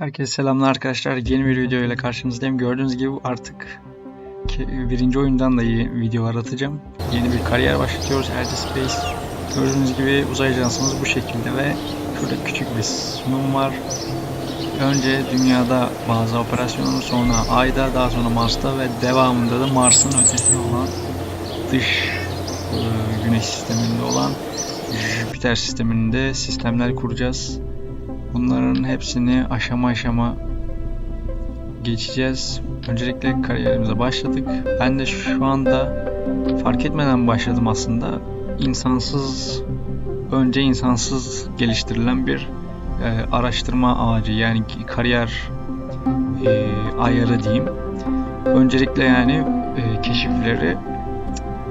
Herkese selamlar arkadaşlar. Yeni bir video ile karşınızdayım. Gördüğünüz gibi artık birinci oyundan da iyi videolar atacağım. Yeni bir kariyer başlatıyoruz. Elde Space. Gördüğünüz gibi uzay ajansımız bu şekilde ve şurada küçük bir sunum var. Önce dünyada bazı operasyonlar sonra Ay'da daha sonra Mars'ta ve devamında da Mars'ın ötesinde olan dış e, güneş sisteminde olan Jüpiter sisteminde sistemler kuracağız. Bunların hepsini aşama aşama geçeceğiz. Öncelikle kariyerimize başladık. Ben de şu anda fark etmeden başladım aslında. İnsansız, önce insansız geliştirilen bir e, araştırma ağacı yani kariyer e, ayarı diyeyim. Öncelikle yani e, keşifleri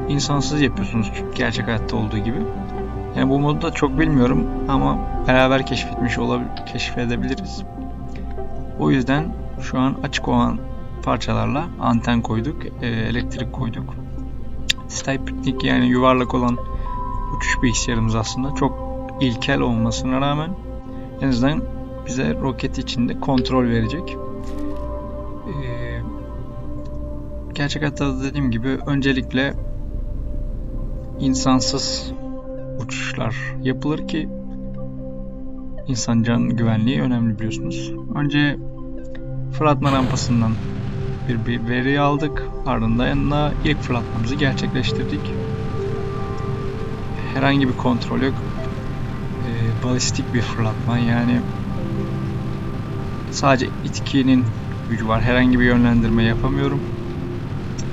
insansız yapıyorsunuz gerçek hayatta olduğu gibi. Yani bu modu da çok bilmiyorum ama beraber keşfetmiş olabilir, keşfedebiliriz. O yüzden şu an açık olan parçalarla anten koyduk, e, elektrik koyduk. Stipnik yani yuvarlak olan uçuş bilgisayarımız aslında çok ilkel olmasına rağmen en azından bize roket içinde kontrol verecek. E, gerçek hayatta da dediğim gibi öncelikle insansız uçuşlar yapılır ki insan can güvenliği önemli biliyorsunuz. Önce fırlatma rampasından bir, bir veri aldık. Ardından da ilk fırlatmamızı gerçekleştirdik. Herhangi bir kontrol yok. Ee, balistik bir fırlatma yani sadece itkinin gücü var. Herhangi bir yönlendirme yapamıyorum.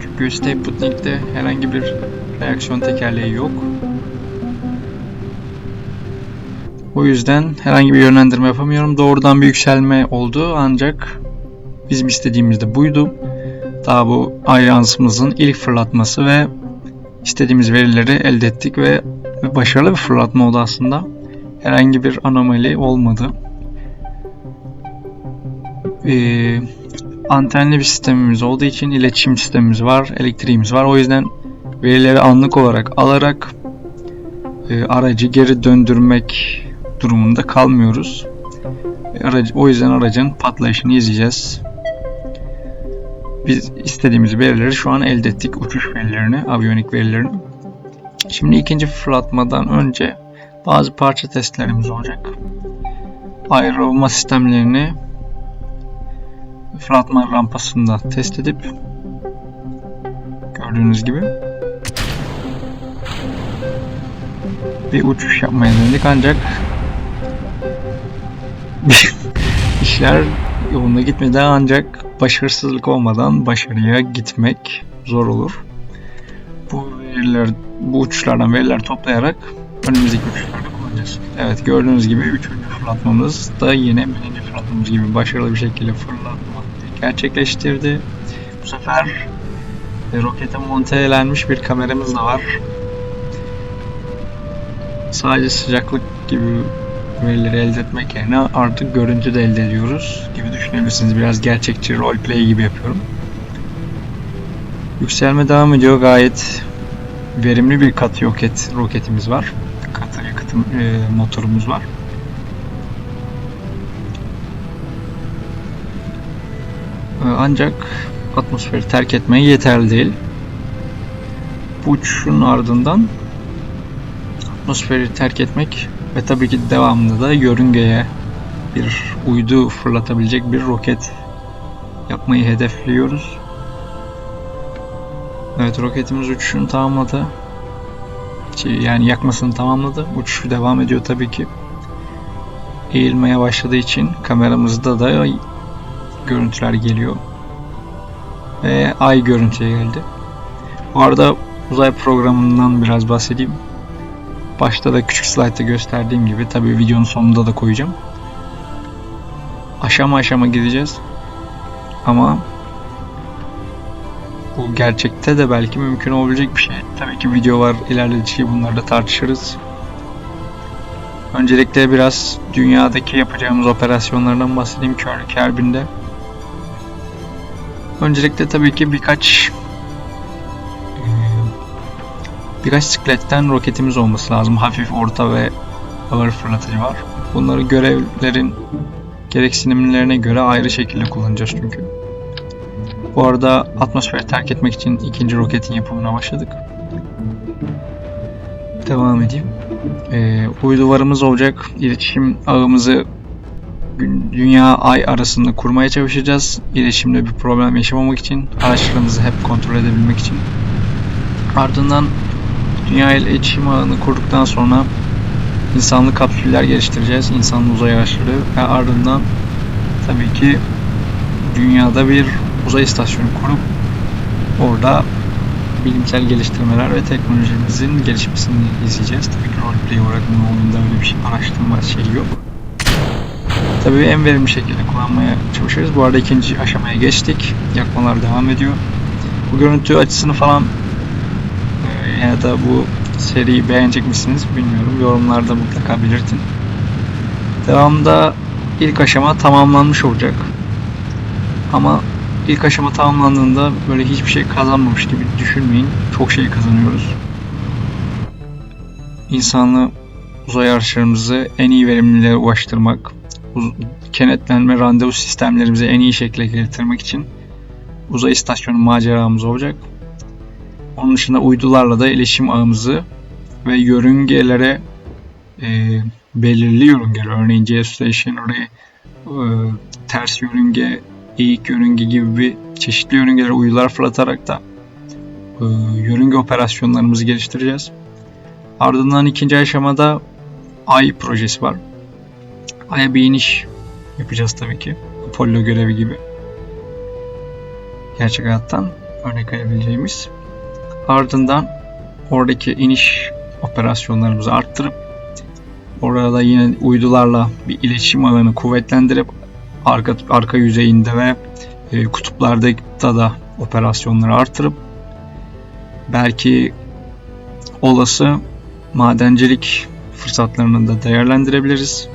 Çünkü Stapletnik'te herhangi bir reaksiyon tekerleği yok. O yüzden herhangi bir yönlendirme yapamıyorum. Doğrudan bir yükselme oldu ancak bizim istediğimiz de buydu. Daha bu ajansımızın ilk fırlatması ve istediğimiz verileri elde ettik ve başarılı bir fırlatma oldu aslında. Herhangi bir anomali olmadı. Ee, antenli bir sistemimiz olduğu için iletişim sistemimiz var, elektriğimiz var. O yüzden verileri anlık olarak alarak e, aracı geri döndürmek durumunda kalmıyoruz. E, Aracı, o yüzden aracın patlayışını izleyeceğiz. Biz istediğimiz verileri şu an elde ettik. Uçuş verilerini, aviyonik verilerini. Şimdi ikinci fırlatmadan önce bazı parça testlerimiz olacak. Ayrılma sistemlerini fırlatma rampasında test edip gördüğünüz gibi bir uçuş yapmaya denedik ancak işler yolunda gitmedi ancak başarısızlık olmadan başarıya gitmek zor olur. Bu veriler, bu uçuşlardan veriler toplayarak önümüzdeki uçuşlarda kullanacağız. Evet gördüğünüz gibi üçüncü fırlatmamız da yine birinci fırlatmamız gibi başarılı bir şekilde fırlatma gerçekleştirdi. Bu sefer e, rokete montelenmiş bir kameramız da var. Sadece sıcaklık gibi verileri elde etmek yerine artık görüntü de elde ediyoruz gibi düşünebilirsiniz. Biraz gerçekçi roleplay gibi yapıyorum. Yükselme devam ediyor. Gayet verimli bir katı roket roketimiz var. Katı yakıtım e, motorumuz var. E, Ancak atmosferi terk etmeye yeterli değil. Bu uçuşun ardından atmosferi terk etmek ve tabii ki devamında da yörüngeye bir uydu fırlatabilecek bir roket yapmayı hedefliyoruz. Evet roketimiz uçuşunu tamamladı. Yani yakmasını tamamladı. Uçuşu devam ediyor tabii ki. Eğilmeye başladığı için kameramızda da görüntüler geliyor. Ve ay görüntüye geldi. Bu arada uzay programından biraz bahsedeyim. Başta da küçük slaytta gösterdiğim gibi tabii videonun sonunda da koyacağım. Aşama aşama gideceğiz. Ama bu gerçekte de belki mümkün olabilecek bir şey. Tabii ki video var ilerledikçe bunları da tartışırız. Öncelikle biraz dünyadaki yapacağımız operasyonlardan bahsedeyim Körlük Harbi'nde. Öncelikle tabii ki birkaç Birkaç sikletten roketimiz olması lazım. Hafif, orta ve ağır fırlatıcı var. Bunları görevlerin gereksinimlerine göre ayrı şekilde kullanacağız çünkü. Bu arada atmosferi terk etmek için ikinci roketin yapımına başladık. Devam edeyim. Ee, uydu varımız olacak. İletişim ağımızı Dünya Ay arasında kurmaya çalışacağız. İletişimde bir problem yaşamamak için, araçlarımızı hep kontrol edebilmek için. Ardından Dünya ile iletişim ağını kurduktan sonra insanlı kapsüller geliştireceğiz. İnsanlı uzay araçları ve ardından tabii ki dünyada bir uzay istasyonu kurup orada bilimsel geliştirmeler ve teknolojimizin gelişmesini izleyeceğiz. Tabii ki roleplay olarak bunun oyunda öyle bir şey araştırma şeyi yok. Tabii en verimli şekilde kullanmaya çalışıyoruz. Bu arada ikinci aşamaya geçtik. Yakmalar devam ediyor. Bu görüntü açısını falan ya da bu seriyi beğenecek misiniz bilmiyorum. Yorumlarda mutlaka belirtin. Devamında ilk aşama tamamlanmış olacak. Ama ilk aşama tamamlandığında böyle hiçbir şey kazanmamış gibi düşünmeyin. Çok şey kazanıyoruz. İnsanlı uzay araçlarımızı en iyi verimliliğe ulaştırmak, kenetlenme randevu sistemlerimizi en iyi şekilde getirmek için uzay istasyonu maceramız olacak. Onun dışında uydularla da iletişim ağımızı ve yörüngelere e, belirli yörüngeler örneğin geostationary, e, ters yörünge, eğik yörünge gibi bir çeşitli yörüngelere uydular fırlatarak da e, yörünge operasyonlarımızı geliştireceğiz. Ardından ikinci aşamada Ay projesi var. Ay'a bir iniş yapacağız tabii ki. Apollo görevi gibi. Gerçek hayattan örnek verebileceğimiz. Ardından oradaki iniş operasyonlarımızı arttırıp orada yine uydularla bir iletişim ağını kuvvetlendirip arka, arka yüzeyinde ve e, kutuplarda da operasyonları artırıp belki olası madencilik fırsatlarını da değerlendirebiliriz.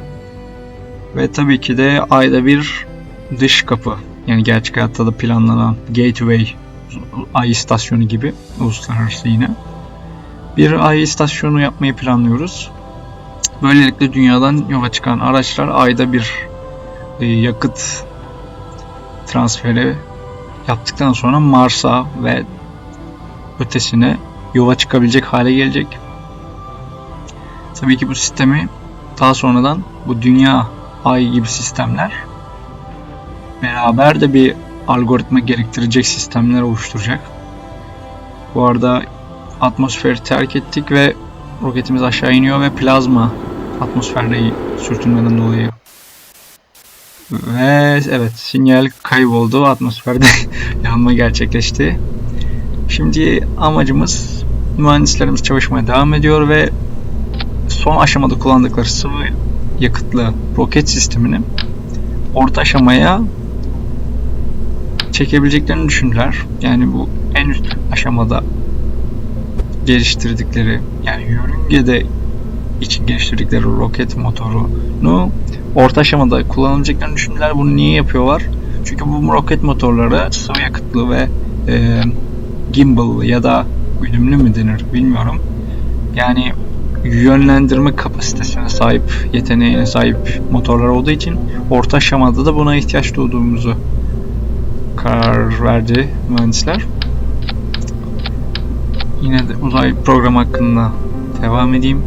Ve tabii ki de ayda bir dış kapı yani gerçek hayatta da planlanan gateway ay istasyonu gibi uluslararası yine bir ay istasyonu yapmayı planlıyoruz. Böylelikle dünyadan yola çıkan araçlar ayda bir e, yakıt transferi yaptıktan sonra Mars'a ve ötesine yola çıkabilecek hale gelecek. Tabii ki bu sistemi daha sonradan bu dünya ay gibi sistemler beraber de bir algoritma gerektirecek sistemler oluşturacak. Bu arada atmosferi terk ettik ve roketimiz aşağı iniyor ve plazma atmosferde sürtünmeden dolayı ve evet sinyal kayboldu atmosferde yanma gerçekleşti. Şimdi amacımız mühendislerimiz çalışmaya devam ediyor ve son aşamada kullandıkları sıvı yakıtlı roket sistemini orta aşamaya çekebileceklerini düşündüler. Yani bu en üst aşamada geliştirdikleri yani yörüngede için geliştirdikleri roket motorunu orta aşamada kullanabileceklerini düşündüler. Bunu niye yapıyorlar? Çünkü bu roket motorları sıvı yakıtlı ve e, gimbal ya da güdümlü mü denir bilmiyorum. Yani yönlendirme kapasitesine sahip, yeteneğine sahip motorlar olduğu için orta aşamada da buna ihtiyaç duyduğumuzu karar verdi mühendisler. Yine de uzay programı hakkında devam edeyim.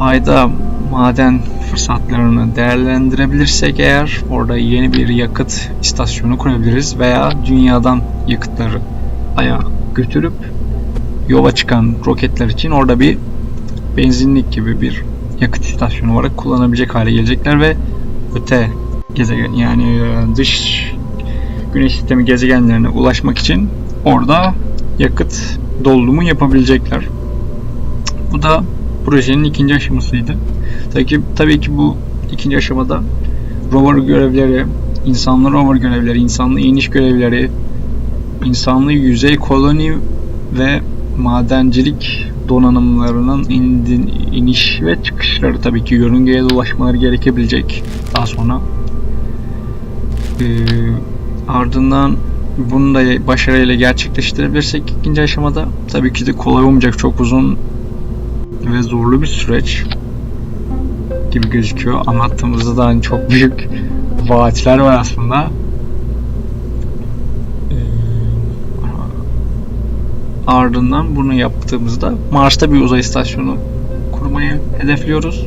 Ayda maden fırsatlarını değerlendirebilirsek eğer orada yeni bir yakıt istasyonu kurabiliriz veya dünyadan yakıtları aya götürüp yola çıkan roketler için orada bir benzinlik gibi bir yakıt istasyonu olarak kullanabilecek hale gelecekler ve öte gezegen yani dış güneş sistemi gezegenlerine ulaşmak için orada yakıt dolumu yapabilecekler. Bu da projenin ikinci aşamasıydı. Tabii ki, tabii ki bu ikinci aşamada rover görevleri, insanlı rover görevleri, insanlı iniş görevleri, insanlı yüzey koloni ve madencilik donanımlarının indin, iniş ve çıkışları tabii ki yörüngeye dolaşmaları gerekebilecek daha sonra. Ee, ardından bunu da başarıyla gerçekleştirebilirsek ikinci aşamada tabii ki de kolay olmayacak çok uzun ve zorlu bir süreç. gibi gözüküyor. Anlattığımızda da hani çok büyük vaatler var aslında. Ee, ardından bunu yaptığımızda Mars'ta bir uzay istasyonu kurmayı hedefliyoruz.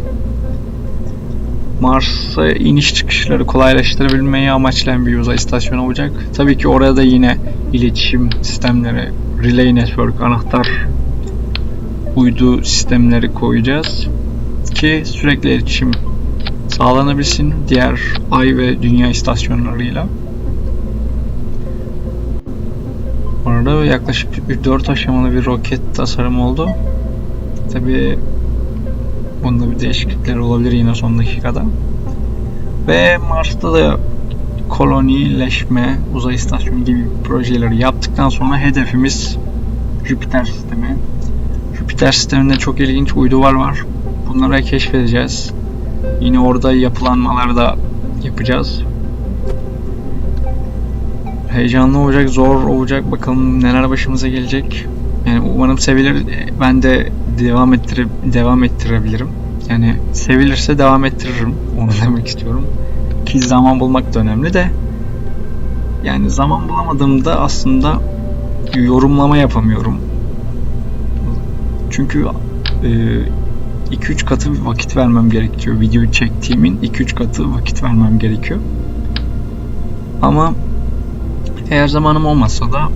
Mars'a iniş çıkışları kolaylaştırabilmeyi amaçlayan bir uzay istasyonu olacak. Tabii ki orada da yine iletişim sistemleri, relay network, anahtar uydu sistemleri koyacağız ki sürekli iletişim sağlanabilsin diğer ay ve dünya istasyonlarıyla. Orada yaklaşık 4 aşamalı bir roket tasarımı oldu. Tabii bunda bir değişiklikler olabilir yine son dakikada. Ve Mars'ta da kolonileşme, uzay istasyonu gibi projeleri yaptıktan sonra hedefimiz Jüpiter sistemi. Jüpiter sisteminde çok ilginç uydular var. Bunları keşfedeceğiz. Yine orada yapılanmaları da yapacağız. Heyecanlı olacak, zor olacak. Bakalım neler başımıza gelecek. Yani umarım sevilir. Ben de devam ettire devam ettirebilirim. Yani sevilirse devam ettiririm. Onu demek istiyorum. Ki zaman bulmak da önemli de. Yani zaman bulamadığımda aslında yorumlama yapamıyorum. Çünkü 2-3 katı vakit vermem gerekiyor. Videoyu çektiğimin 2-3 katı vakit vermem gerekiyor. Ama eğer zamanım olmazsa da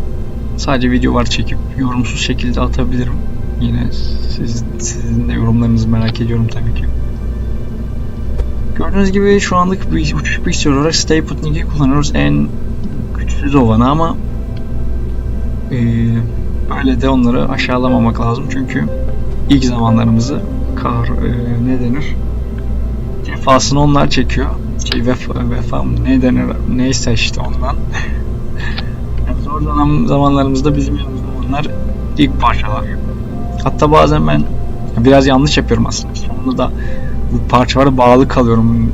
sadece videolar çekip yorumsuz şekilde atabilirim. Yine siz, sizin de yorumlarınızı merak ediyorum tabii ki. Gördüğünüz gibi şu anlık bir uçuş bilgisayar olarak Stay Put kullanıyoruz. En güçsüz olanı ama e, böyle de onları aşağılamamak lazım. Çünkü ilk zamanlarımızı kar e, ne denir? Cefasını onlar çekiyor. Şey vefa, vefa ne denir? Neyse işte ondan. yani zor zaman, zamanlarımızda bizim yanımızda onlar ilk parçalar. Hatta bazen ben biraz yanlış yapıyorum aslında. Sonunda da bu parçalara bağlı kalıyorum.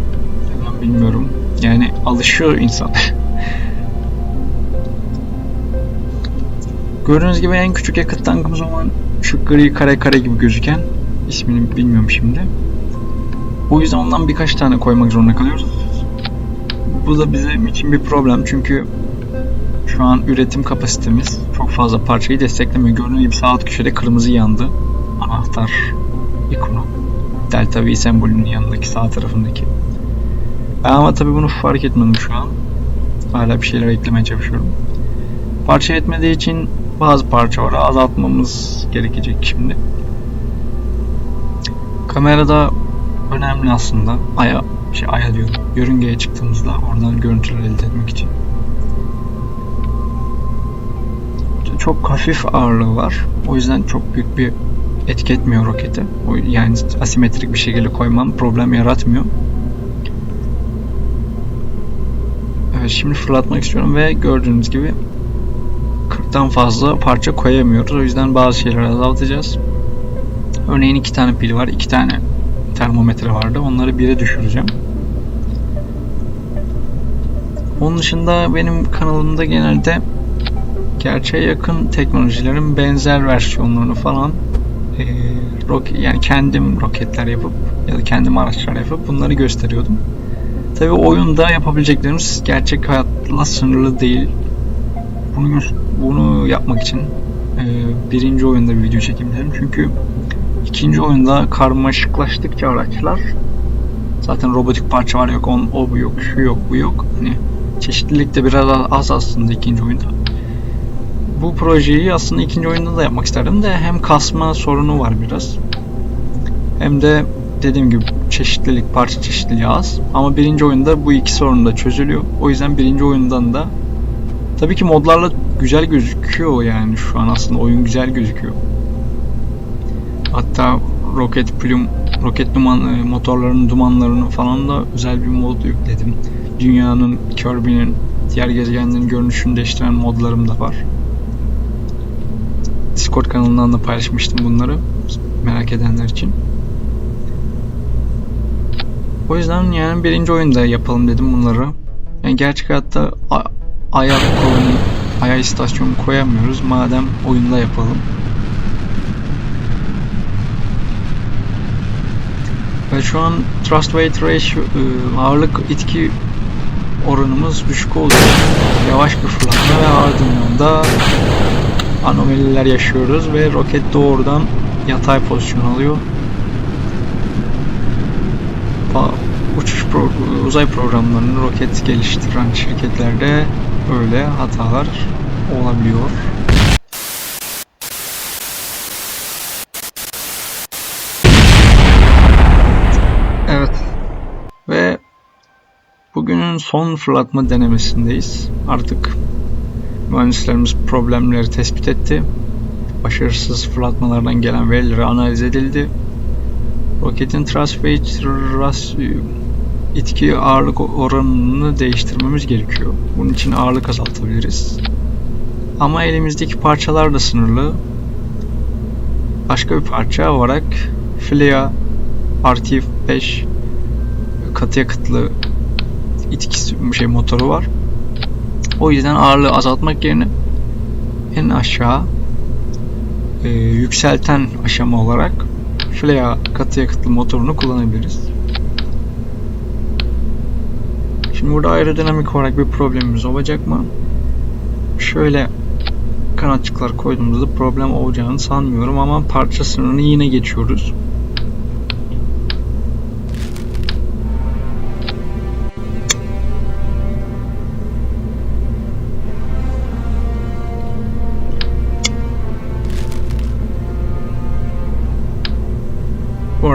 Ben bilmiyorum. Yani alışıyor insan. Gördüğünüz gibi en küçük yakıt tankımız olan şu gri kare kare gibi gözüken ismini bilmiyorum şimdi. O yüzden ondan birkaç tane koymak zorunda kalıyoruz. Bu da bizim için bir problem çünkü şu an üretim kapasitemiz çok fazla parçayı desteklemiyor. Gördüğünüz gibi sağ alt köşede kırmızı yandı. Anahtar ikonu. Delta V sembolünün yanındaki sağ tarafındaki. Ben ama tabii bunu fark etmedim şu an. Hala bir şeyler eklemeye çalışıyorum. Parça etmediği için bazı parçaları azaltmamız gerekecek şimdi. Kamerada önemli aslında. Aya, şey aya diyorum. Yörüngeye çıktığımızda oradan görüntüler elde etmek için. Çok hafif ağırlığı var. O yüzden çok büyük bir etki etmiyor rokete. Yani asimetrik bir şekilde koymam problem yaratmıyor. Evet şimdi fırlatmak istiyorum ve gördüğünüz gibi 40'tan fazla parça koyamıyoruz. O yüzden bazı şeyleri azaltacağız. Örneğin iki tane pil var, iki tane termometre vardı. Onları bire düşüreceğim. Onun dışında benim kanalımda genelde gerçeğe yakın teknolojilerin benzer versiyonlarını falan e, roket, yani kendim roketler yapıp ya da kendim araçlar yapıp bunları gösteriyordum. Tabi oyunda yapabileceklerimiz gerçek hayatla sınırlı değil. Bunu bunu yapmak için e, birinci oyunda bir video çekeyim dedim. Çünkü ikinci oyunda karmaşıklaştıkça araçlar zaten robotik parça var yok on, o bu yok şu yok bu yok. Hani çeşitlilik de biraz az aslında ikinci oyunda. Bu projeyi aslında ikinci oyunda da yapmak isterdim de hem kasma sorunu var biraz. Hem de dediğim gibi çeşitlilik, parça çeşitliliği az. Ama birinci oyunda bu iki sorun da çözülüyor. O yüzden birinci oyundan da tabii ki modlarla güzel gözüküyor yani şu an aslında oyun güzel gözüküyor. Hatta roket plum, roket duman e, motorlarının dumanlarını falan da özel bir mod yükledim. Dünyanın, Kirby'nin, diğer gezegenlerin görünüşünü değiştiren modlarım da var. Discord kanalından da paylaşmıştım bunları merak edenler için. O yüzden yani birinci oyunda yapalım dedim bunları. Yani gerçek hayatta Ay'a koloni, Ay'a istasyon koyamıyoruz. Madem oyunda yapalım. Ve şu an Trust Weight Ratio e, ağırlık itki oranımız düşük için yavaş bir fırlatma ve ardından da anomaliler yaşıyoruz ve roket doğrudan yatay pozisyon alıyor. Uçuş pro- uzay programlarını roket geliştiren şirketlerde böyle hatalar olabiliyor. Evet. Ve bugünün son fırlatma denemesindeyiz. Artık mühendislerimiz problemleri tespit etti. Başarısız fırlatmalardan gelen verileri analiz edildi. Roketin thrust weight itki ağırlık oranını değiştirmemiz gerekiyor. Bunun için ağırlık azaltabiliriz. Ama elimizdeki parçalar da sınırlı. Başka bir parça olarak Flea RT5 katı yakıtlı itkisi şey motoru var. O yüzden ağırlığı azaltmak yerine en aşağı e, yükselten aşama olarak Flea katı yakıtlı motorunu kullanabiliriz. Şimdi burada aerodinamik olarak bir problemimiz olacak mı? Şöyle kanatçıklar koyduğumuzda problem olacağını sanmıyorum ama parça sınırını yine geçiyoruz.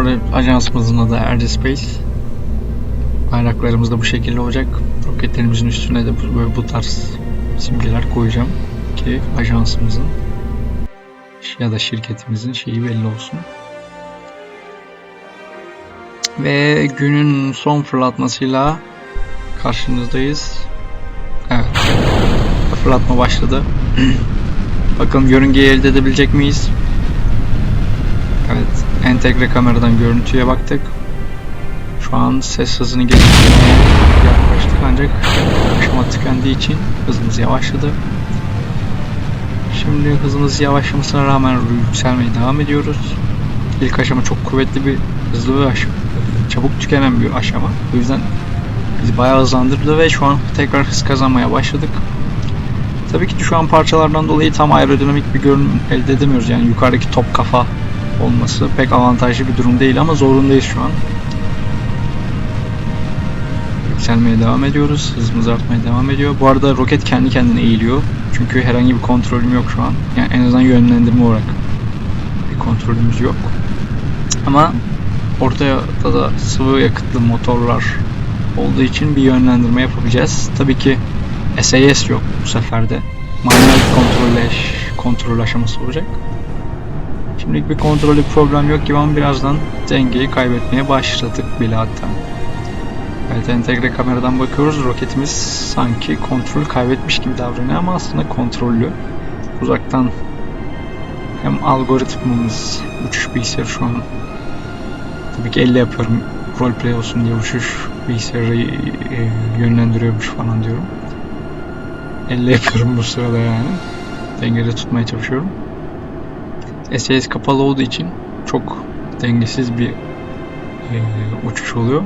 Arada ajansımızın adı Aerospace. Bayraklarımız da bu şekilde olacak. Roketlerimizin üstüne de böyle bu tarz simgeler koyacağım ki ajansımızın ya da şirketimizin şeyi belli olsun. Ve günün son fırlatmasıyla karşınızdayız. Evet. Fırlatma başladı. Bakalım yörüngeyi elde edebilecek miyiz? Evet. Entegre kameradan görüntüye baktık. Şu an ses hızını geliştirmeye yaklaştık ancak aşama tükendiği için hızımız yavaşladı. Şimdi hızımız yavaşlamasına rağmen yükselmeye devam ediyoruz. İlk aşama çok kuvvetli bir hızlı bir aşama. Çabuk tükenen bir aşama. O yüzden bizi bayağı hızlandırdı ve şu an tekrar hız kazanmaya başladık. Tabii ki şu an parçalardan dolayı tam aerodinamik bir görünüm elde edemiyoruz. Yani yukarıdaki top kafa olması pek avantajlı bir durum değil ama zorundayız şu an. Yükselmeye devam ediyoruz. Hızımız artmaya devam ediyor. Bu arada roket kendi kendine eğiliyor. Çünkü herhangi bir kontrolüm yok şu an. Yani en azından yönlendirme olarak bir kontrolümüz yok. Ama ortaya da sıvı yakıtlı motorlar olduğu için bir yönlendirme yapabileceğiz. Tabii ki SAS yok bu sefer de. Manuel kontrol, kontrol aşaması olacak. Şimdilik bir kontrolü problem yok gibi ama birazdan dengeyi kaybetmeye başladık bile hatta. Evet entegre kameradan bakıyoruz. Roketimiz sanki kontrol kaybetmiş gibi davranıyor ama aslında kontrollü. Uzaktan hem algoritmamız uçuş bilgisayarı şu an tabii ki elle yapıyorum roleplay olsun diye uçuş bilgisayarı e, yönlendiriyormuş falan diyorum. Elle yapıyorum bu sırada yani. Dengede tutmaya çalışıyorum. SAS kapalı olduğu için çok dengesiz bir e, uçuş oluyor.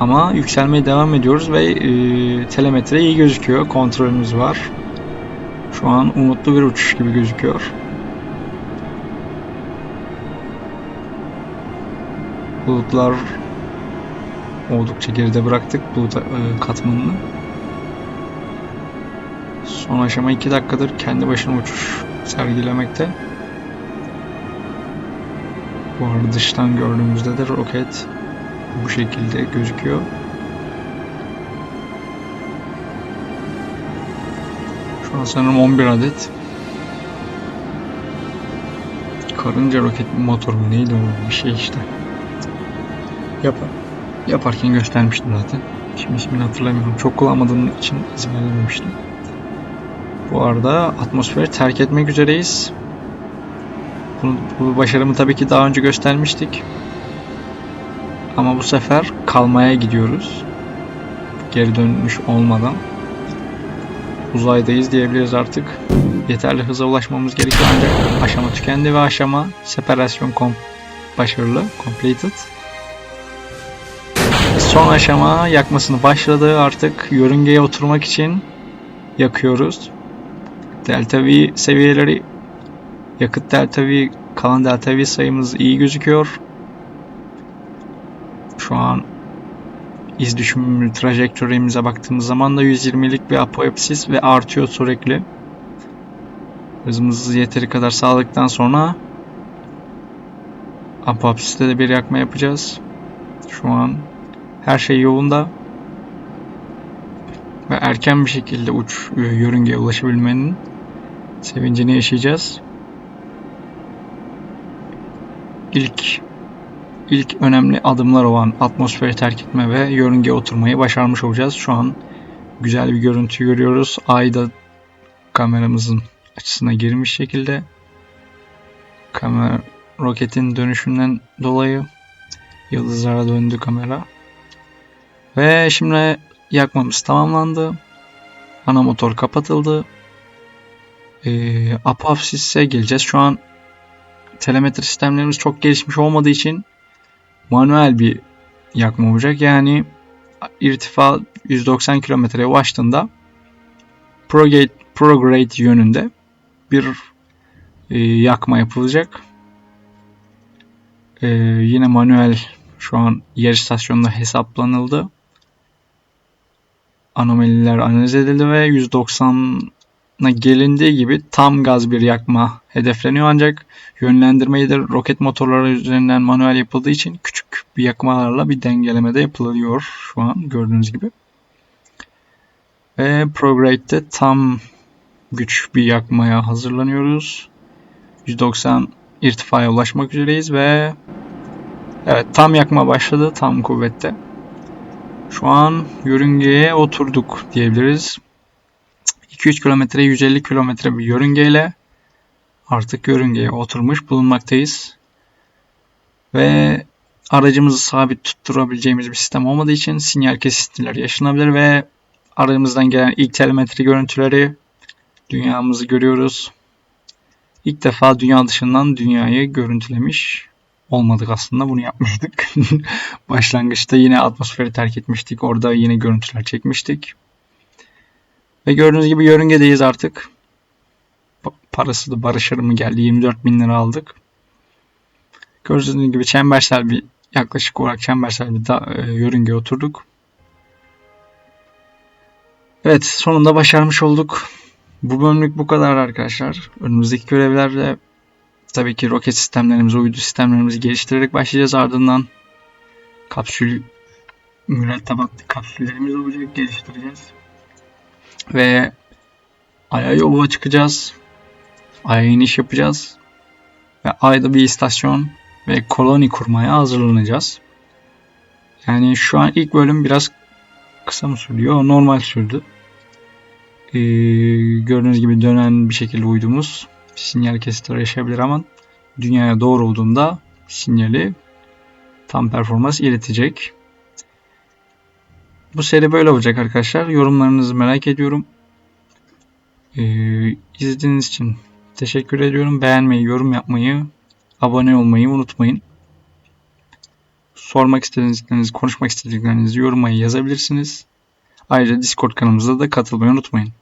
Ama yükselmeye devam ediyoruz ve e, telemetre iyi gözüküyor. Kontrolümüz var. Şu an umutlu bir uçuş gibi gözüküyor. Bulutlar oldukça geride bıraktık bulut e, katmanını. Son aşama 2 dakikadır kendi başına uçuş sergilemekte. Bu arada dıştan gördüğümüzde de roket bu şekilde gözüküyor. Şu an sanırım 11 adet karınca roket motoru neydi o bir şey işte. Yapar. Yaparken göstermiştim zaten. Şimdi ismini hatırlamıyorum. Çok kullanmadığım için izin verememiştim. Bu arada atmosferi terk etmek üzereyiz. Bunu, bu başarımı tabii ki daha önce göstermiştik. Ama bu sefer kalmaya gidiyoruz. Geri dönmüş olmadan. Uzaydayız diyebiliriz artık. Yeterli hıza ulaşmamız gerekiyor ancak aşama tükendi ve aşama separasyon kom başarılı, completed. son aşama yakmasını başladı. Artık yörüngeye oturmak için yakıyoruz. Delta V seviyeleri yakıt delta V kalan delta V sayımız iyi gözüküyor. Şu an iz düşümü trajektörimize baktığımız zaman da 120'lik bir apoapsis ve artıyor sürekli. Hızımızı yeteri kadar sağladıktan sonra apoapsiste de bir yakma yapacağız. Şu an her şey yolunda. Ve erken bir şekilde uç yörüngeye ulaşabilmenin sevincini yaşayacağız. İlk ilk önemli adımlar olan atmosferi terk etme ve yörüngeye oturmayı başarmış olacağız. Şu an güzel bir görüntü görüyoruz. Ay da kameramızın açısına girmiş şekilde. Kamera roketin dönüşünden dolayı yıldızlara döndü kamera. Ve şimdi yakmamız tamamlandı. Ana motor kapatıldı. Ee, Apopsis'e geleceğiz. Şu an telemetri sistemlerimiz çok gelişmiş olmadığı için manuel bir yakma olacak. Yani irtifa 190 kilometreye ulaştığında prograde, prograde yönünde bir e, yakma yapılacak. E, yine manuel şu an yer istasyonunda hesaplanıldı. Anomaliler analiz edildi ve 190'a gelindiği gibi tam gaz bir yakma hedefleniyor ancak yönlendirmeyi de roket motorları üzerinden manuel yapıldığı için küçük bir yakmalarla bir dengeleme de yapılıyor şu an gördüğünüz gibi. Ve Prograde'de tam güç bir yakmaya hazırlanıyoruz. 190 irtifaya ulaşmak üzereyiz ve evet tam yakma başladı tam kuvvette. Şu an yörüngeye oturduk diyebiliriz. 200 kilometre 150 kilometre bir yörüngeyle artık yörüngeye oturmuş bulunmaktayız. Ve aracımızı sabit tutturabileceğimiz bir sistem olmadığı için sinyal kesintiler yaşanabilir ve aramızdan gelen ilk telemetri görüntüleri dünyamızı görüyoruz. İlk defa dünya dışından dünyayı görüntülemiş olmadık aslında bunu yapmıştık. Başlangıçta yine atmosferi terk etmiştik. Orada yine görüntüler çekmiştik. Ve gördüğünüz gibi yörüngedeyiz artık. Parası da barışır mı geldi. 24 bin lira aldık. Gördüğünüz gibi çembersel bir yaklaşık olarak çembersel bir da, e, yörüngeye oturduk. Evet sonunda başarmış olduk. Bu bölümlük bu kadar arkadaşlar. Önümüzdeki görevlerde tabii ki roket sistemlerimizi, uydu sistemlerimizi geliştirerek başlayacağız. Ardından kapsül mürettebatlı kapsüllerimiz olacak geliştireceğiz. Ve Ay'a yola çıkacağız. Ay'a iniş yapacağız. Ve Ay'da bir istasyon ve koloni kurmaya hazırlanacağız. Yani şu an ilk bölüm biraz kısa mı sürüyor? Normal sürdü. Ee, gördüğünüz gibi dönen bir şekilde uydumuz sinyal kesitleri yaşayabilir ama dünyaya doğru olduğunda sinyali tam performans iletecek. Bu seri böyle olacak arkadaşlar. Yorumlarınızı merak ediyorum. Ee, izlediğiniz için teşekkür ediyorum. Beğenmeyi, yorum yapmayı, abone olmayı unutmayın. Sormak istediklerinizi, konuşmak istediklerinizi yorumaya yazabilirsiniz. Ayrıca Discord kanalımıza da katılmayı unutmayın.